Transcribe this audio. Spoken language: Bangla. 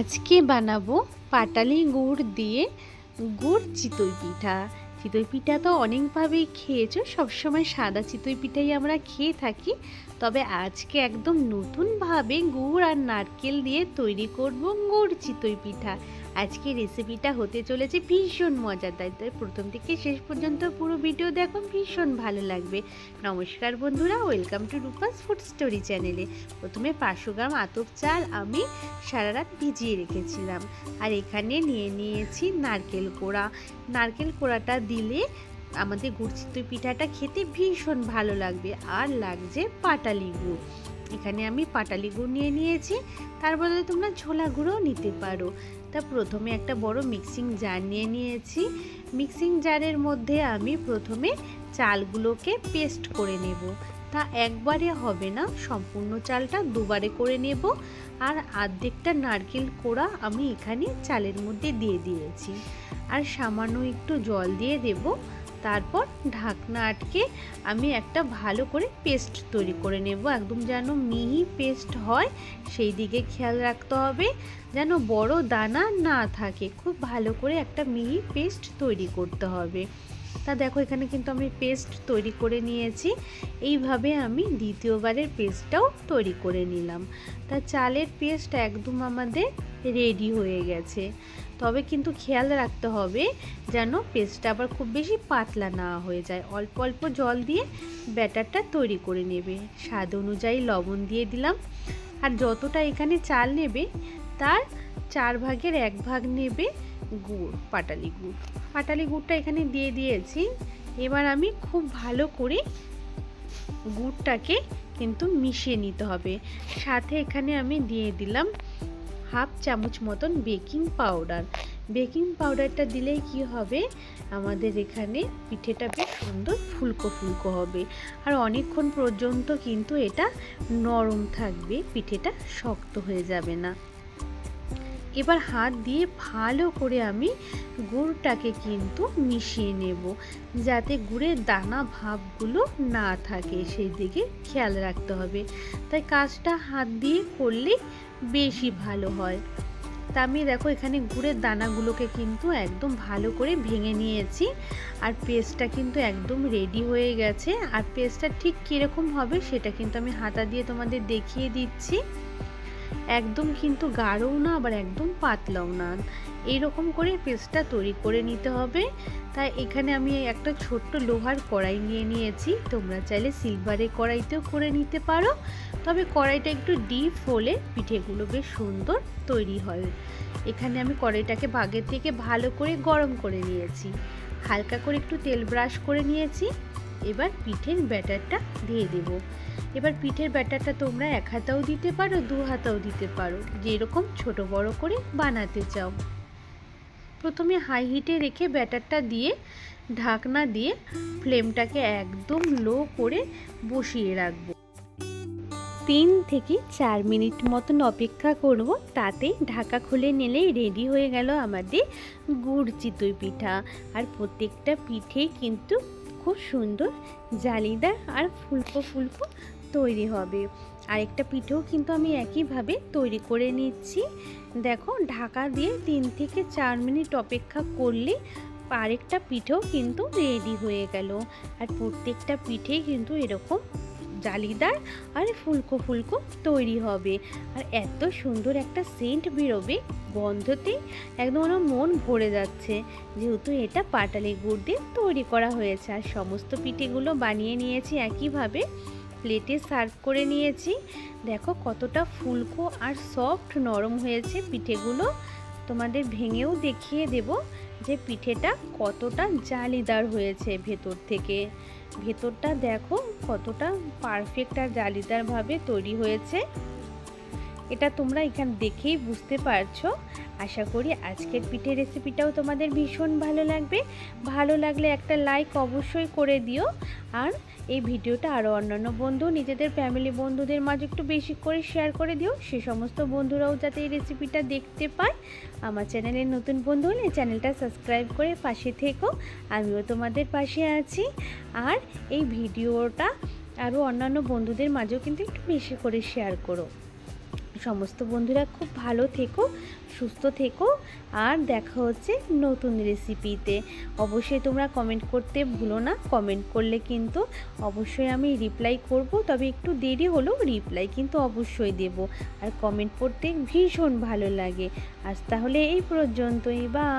আজকে বানাবো পাটালি গুড় দিয়ে গুড় চিতই পিঠা। চিতই পিঠা তো অনেকভাবেই খেয়েছো, সবসময় সাদা চিতই পিঠাই আমরা খেয়ে থাকি। তবে আজকে একদম নতুনভাবে গুড় আর নারকেল দিয়ে তৈরি করব গুড় চিতই পিঠা। আজকে রেসিপিটা হতে চলেছে ভীষণ মজাদার তাই প্রথম থেকে শেষ পর্যন্ত পুরো ভিডিও দেখো, ভীষণ ভালো লাগবে। নমস্কার বন্ধুরা welcome to Rupa's food story চ্যানেলে প্রথমে পাঁচশো গ্রাম আতপ চাল আমি সারা রাত ভিজিয়ে রেখেছিলাম। আর এখানে নিয়ে নিয়েছি নারকেল কোড়া। নারকেল কোড়াটা দিলে আমাদের গুড় পিঠাটা খেতে ভীষণ ভালো লাগবে আর লাগছে পাটালি এখানে আমি পাটালি গুড় নিয়ে নিয়েছি। তার বদলে তোমরা ছোলা গুঁড়োও নিতে পারো। তা প্রথমে একটা বড় মিক্সিং জার নিয়ে নিয়েছি। মিক্সিং জারের মধ্যে আমি প্রথমে চালগুলোকে পেস্ট করে নেব। তা একবারে হবে না, সম্পূর্ণ চালটা দুবারে করে নেব। আর আর্ধেকটা নারকেল কোড়া আমি এখানে চালের মধ্যে দিয়ে দিয়েছি। আর সামান্য একটু জল দিয়ে দেবো। তারপর ঢাকনা আটকে আমি একটা ভালো করে পেস্ট তৈরি করে নেব। একদম যেন মিহি পেস্ট হয়, সেই দিকে খেয়াল রাখতে হবে। যেন বড় দানা না থাকে, খুব ভালো করে একটা মিহি পেস্ট তৈরি করতে হবে। তা দেখো এখানে কিন্তু আমি পেস্ট তৈরি করে নিয়েছি। এইভাবে আমি দ্বিতীয়বারের পেস্টটাও তৈরি করে নিলাম। তা চালের পেস্ট একদম আমাদের রেডি হয়ে গেছে। তবে কিন্তু খেয়াল রাখতে হবে যেন পেস্টটা আবার খুব বেশি পাতলা না হয়ে যায়। অল্প অল্প জল দিয়ে ব্যাটারটা তৈরি করে নেবে। স্বাদ অনুযায়ী লবণ দিয়ে দিলাম। আর যতটা এখানে চাল নেবে, তার চার ভাগের এক ভাগ নেবে গুড়, পাটালি গুড়। পাটালি গুড়টা এখানে দিয়ে দিয়েছি। এবার আমি খুব ভালো করে গুড়টাকে কিন্তু মিশিয়ে নিতে হবে। সাথে এখানে আমি দিয়ে দিলাম হাফ চামচ মতন বেকিং পাউডার। বেকিং পাউডারটা দিলেই কি হবে? আমাদের এখানে পিঠেটা বেশ সুন্দর ফুলকো ফুলকো হবে। আর অনেকক্ষণ পর্যন্ত কিন্তু এটা নরম থাকবে, পিঠেটা শক্ত হয়ে যাবে না। এবার হাত দিয়ে ভালো করে আমি গুড়টাকে কিন্তু মিশিয়ে নেব, যাতে গুড়ের দানা ভাবগুলো না থাকে। সেই দিকে খেয়াল রাখতে হবে। তাই কাজটা হাত দিয়ে করলে বেশি ভালো হয়। তা আমি দেখো এখানে গুড়ের দানাগুলোকে কিন্তু একদম ভালো করে ভেঙে নিয়েছি। আর পেস্টটা কিন্তু একদম রেডি হয়ে গেছে। আর পেস্টটা ঠিক কীরকম হবে সেটা কিন্তু আমি হাতা দিয়ে তোমাদের দেখিয়ে দিচ্ছি। একদম কিন্তু গাঢ়ও না, আবার একদম পাতলাও না। এইরকম করে পেস্টটা তৈরি করে নিতে হবে। তাই এখানে আমি একটা ছোট্ট লোহার কড়াই নিয়ে নিয়েছি। তোমরা চাইলে সিলভারের কড়াইতেও করে নিতে পারো। তবে কড়াইটা একটু ডিপ হলে পিঠেগুলো বেশ সুন্দর তৈরি হয়। এখানে আমি কড়াইটাকে বাগের থেকে ভালো করে গরম করে নিয়েছি। হালকা করে একটু তেল ব্রাশ করে নিয়েছি। এবার পিঠের ব্যাটারটা দিয়ে দেব। এবার পিঠের ব্যাটারটা তোমরা এক হাতাও দিতে পারো, দু হাতাও দিতে পারো। যেরকম ছোট বড় করে বানাতে চাও। প্রথমে হাই হিটে রেখে ব্যাটারটা দিয়ে, ঢাকনা দিয়ে ফ্লেমটাকে একদম লো করে বসিয়ে রাখব। তিন থেকে চার মিনিট মতন অপেক্ষা করব, তাতে ঢাকা খুলে নিলেই রেডি হয়ে গেল আমাদের গুড় চিতই পিঠা। আর প্রত্যেকটা পিঠেই কিন্তু খুব সুন্দর, জালিদার আর ফুলকো ফুলকো তৈরি হবে। আরেকটা পিঠেও কিন্তু আমি একইভাবে তৈরি করে নিচ্ছি। দেখো, ঢাকা দিয়ে তিন থেকে চার মিনিট অপেক্ষা করলে আরেকটা পিঠেও কিন্তু রেডি হয়ে গেল। আর প্রত্যেকটা পিঠেই কিন্তু এরকম জালিদার আর ফুলকো ফুলকো তৈরি হবে। আর এত সুন্দর একটা সেন্ট বেরোবে গন্ধতেই একদম আমার মন ভরে যাচ্ছে। যেহেতু এটা পাটালি গুড় দিয়ে তৈরি করা হয়েছে, আর সমস্ত পিঠেগুলো বানিয়ে নিয়েছি একইভাবে। প্লেটে সার্ভ করে নিয়েছি। দেখো কতটা ফুলকো আর সফট নরম হয়েছে পিঠেগুলো। তোমাদের ভেঙেও দেখিয়ে দেব যে পিঠেটা কতটা জালিদার হয়েছে ভেতর থেকে। ভেতরটা দেখো কতটা পারফেক্ট আর জালিদারভাবে তৈরি হয়েছে। এটা তোমরা এখানে দেখেই বুঝতে পারছ। আশা করি আজকের পিঠে রেসিপিটাও তোমাদের ভীষণ ভালো লাগবে। ভালো লাগলে একটা লাইক অবশ্যই করে দিও। আর এই ভিডিওটা আরও অন্যান্য বন্ধু, নিজেদের ফ্যামিলি বন্ধুদের মাঝে একটু বেশি করে শেয়ার করে দিও। সে সমস্ত বন্ধুরাও যাতে এই রেসিপিটা দেখতে পায়। আমার চ্যানেলের নতুন বন্ধু হলে চ্যানেলটা সাবস্ক্রাইব করে পাশে থেকো। আমিও তোমাদের পাশে আছি। আর এই ভিডিওটা আরও অন্যান্য বন্ধুদের মাঝেও কিন্তু একটু বেশি করে শেয়ার করো। সমস্ত বন্ধুরা খুব ভালো থেকো, সুস্থ থেকো, আর দেখা হচ্ছে নতুন রেসিপিতে অবশ্যই তোমরা কমেন্ট করতে ভুলো না। কমেন্ট করলে কিন্তু অবশ্যই আমি রিপ্লাই করব, তবে একটু দেরি হলেও রিপ্লাই কিন্তু অবশ্যই দেব। আর কমেন্ট করতে ভীষণ ভালো লাগে। আজ তাহলে এই পর্যন্তই, বা